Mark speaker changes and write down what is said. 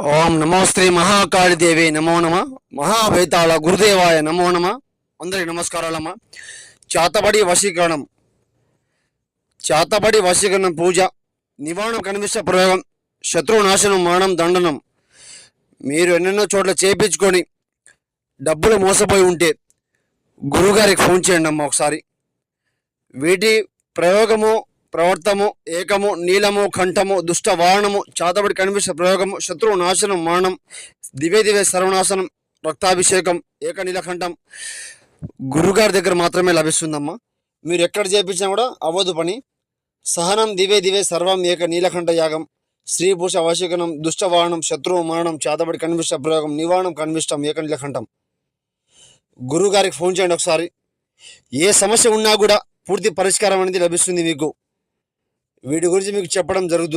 Speaker 1: ఓం నమో శ్రీ మహాకాళిదేవి నమో నమ. మహావేతాళ గురుదేవాయ నమో నమ. అందరికి నమస్కారాలమ్మ. చేతబడి వశీకరణం. చేతబడి వశీకరణం పూజ. నివారణ కనిపిష్ట ప్రయోగం. శత్రునాశనం మరణం దండనం. మీరు ఎన్నెన్నో చోట్ల చేపించుకొని డబ్బులు మోసపోయి ఉంటే గురుగారికి ఫోన్ చేయండి అమ్మ ఒకసారి. వీటి ప్రయోగము ప్రవర్తము ఏకము నీలము కంఠము దుష్ట వారణము చాతబడి కనిపిస్తే ప్రయోగము శత్రువు నాశనం మరణం దివే దివే సర్వనాశనం రక్తాభిషేకం ఏక నీలకంఠం గురుగారి దగ్గర మాత్రమే లభిస్తుందమ్మా. మీరు ఎక్కడ చేపించినా కూడా అవ్వదు పని. సహనం దివే దివే సర్వం ఏక నీలకంఠ యాగం స్త్రీ వశీకరణం దుష్టవారణం శత్రువు మరణం చాతబడి కనిపిష్ట ప్రయోగం నివారణం కనిపిష్టం ఏక నీలకంఠం గురుగారికి ఫోన్ చేయండి ఒకసారి. ఏ సమస్య ఉన్నా కూడా పూర్తి పరిష్కారం అనేది లభిస్తుంది మీకు. వీటి గురించి మీకు చెప్పడం జరుగుతుంది.